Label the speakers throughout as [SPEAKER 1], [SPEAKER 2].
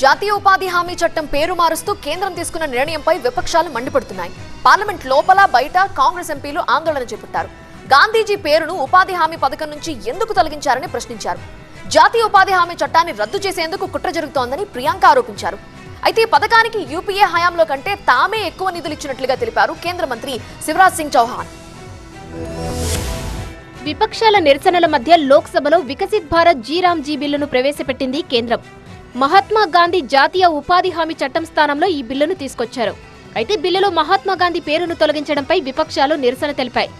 [SPEAKER 1] జాతీయ ఉపాధి హామీ చట్టం పేరు మారుస్తూ కేంద్రం తీసుకున్న నిర్ణయంపై విపక్షాలు మండిపడుతున్నాయి. పార్లమెంట్ లోపల బయట కాంగ్రెస్ ఎంపీలు ఆందోళన చేపట్టారు. గాంధీజీ పేరును ఉపాధి హామీ పథకం నుంచి ఎందుకు తొలగించారని ప్రశ్నించారు. జాతీయ ఉపాధి హామీ చట్టాన్ని రద్దు చేసేందుకు కుట్ర జరుగుతోందని ప్రియాంక ఆరోపించారు. అయితే ఈ పథకానికి యూపీఏ హయాంలో కంటే తామే ఎక్కువ నిధులు ఇచ్చినట్లుగా తెలిపారు కేంద్ర మంత్రి శివరాజ్ సింగ్ చౌహాన్.
[SPEAKER 2] విపక్షాల నిరసనల మధ్య లోక్సభలో వికసిత్ భారత్ జీరామ్జీ బిల్లును ప్రవేశపెట్టింది కేంద్రం. మహాత్మా గాంధీ జాతీయ ఉపాధి హామీ చట్టం స్థానంలో ఈ బిల్లును తీసుకొచ్చారు. అయితే బిల్లులో మహాత్మా గాంధీ పేరును తొలగించడంపై విపక్షాలు నిరసన తెలిపాయి.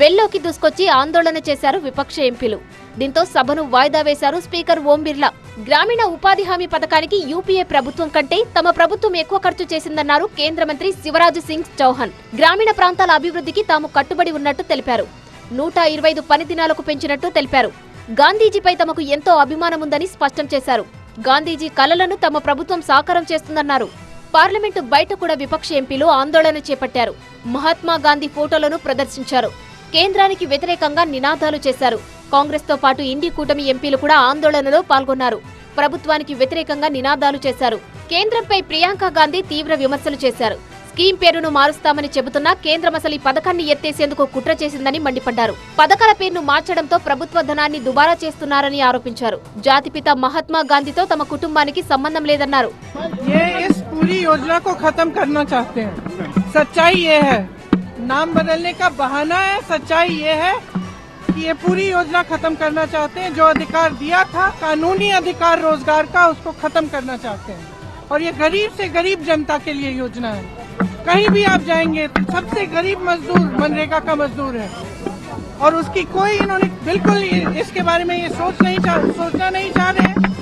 [SPEAKER 2] వెల్లోకి దూసుకొచ్చి ఆందోళన చేశారు విపక్ష ఎంపీలు. దీంతో సభను వాయిదా వేశారు స్పీకర్ ఓం బిర్లా. గ్రామీణ ఉపాధి హామీ పథకానికి యూపీఏ ప్రభుత్వం కంటే తమ ప్రభుత్వం ఎక్కువ ఖర్చు చేసిందన్నారు కేంద్ర మంత్రి శివరాజ్ సింగ్ చౌహాన్. గ్రామీణ ప్రాంతాల అభివృద్ధికి తాము కట్టుబడి ఉన్నట్టు తెలిపారు. నూట ఇరవై ఐదు పని దినాలకు పెంచినట్టు తెలిపారు. గాంధీజీపై తమకు ఎంతో అభిమానముందని స్పష్టం చేశారు. గాంధీజీ కలలను తమ ప్రభుత్వం సాకారం చేస్తుందన్నారు. పార్లమెంటు బయట కూడా విపక్ష ఎంపీలు ఆందోళన చేపట్టారు. మహాత్మా గాంధీ ఫోటోలను ప్రదర్శించారు. కేంద్రానికి వ్యతిరేకంగా నినాదాలు చేశారు. కాంగ్రెస్తో పాటు ఇండి కూటమి ఎంపీలు కూడా ఆందోళనలో పాల్గొన్నారు. ప్రభుత్వానికి వ్యతిరేకంగా నినాదాలు చేశారు. కేంద్రంపై ప్రియాంక గాంధీ తీవ్ర విమర్శలు చేశారు. స్కీమ్ పేరును మారుస్తామని చెబుతున్నా కేంద్రం అసలు ఈ పథకాన్ని ఎత్తేసేందుకు కుట్ర చేసిందని మండిపడ్డారు పథకాల పేరును మార్చడంతో ప్రభుత్వ ధనాన్ని దుబారా చేస్తున్నారని ఆరోపించారు జాతిపిత మహాత్మా గాంధీతో తమ కుటుంబానికి సంబంధం లేదన్నారు
[SPEAKER 3] ये इस पूरी योजना को खत्म करना चाहते हैं सच्चाई ये है नाम बदलने का बहाना है सच्चाई ये है कि ये पूरी योजना खत्म करना चाहते हैं जो अधिकार दिया था कानूनी अधिकार रोजगार का उसको खत्म करना चाहते हैं और ये गरीब से गरीब जनता के लिए योजना है कहीं भी आप जाएंगे तो सबसे गरीब मजदूर मनरेगा का मजदूर है और उसकी कोई इन्होंने बिल्कुल ये- इसके बारे में ये सोच नहीं चाह सोचना नहीं चाह रहे हैं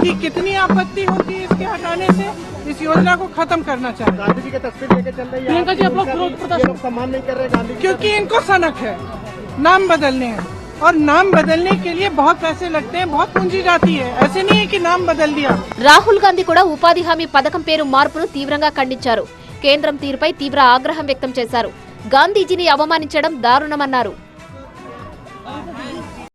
[SPEAKER 3] कि कितनी आपत्ति होती है इसके हटाने से इस योजना को खत्म करना चाह रहे हैं
[SPEAKER 4] गांधी जी की तस्वीर लेके चल रही है आप ये लोग सम्मान नहीं कर रहे गांधी जी
[SPEAKER 3] क्योंकि इनको सनक है नाम बदलने हैं और नाम बदलने के लिए बहुत पैसे लगते हैं बहुत पूंजी जाती है ऐसे नहीं है कि नाम बदल दिया
[SPEAKER 2] రాహుల్ గాంధీ కూడా ఉపాధి హామీ పథకం పేరు మార్పును తీవ్రంగా ఖండించారు కేంద్రం తీరుపై తీవ్ర ఆగ్రహం వ్యక్తం చేశారు. గాంధీజీని అవమానించడం దారుణమన్నారు.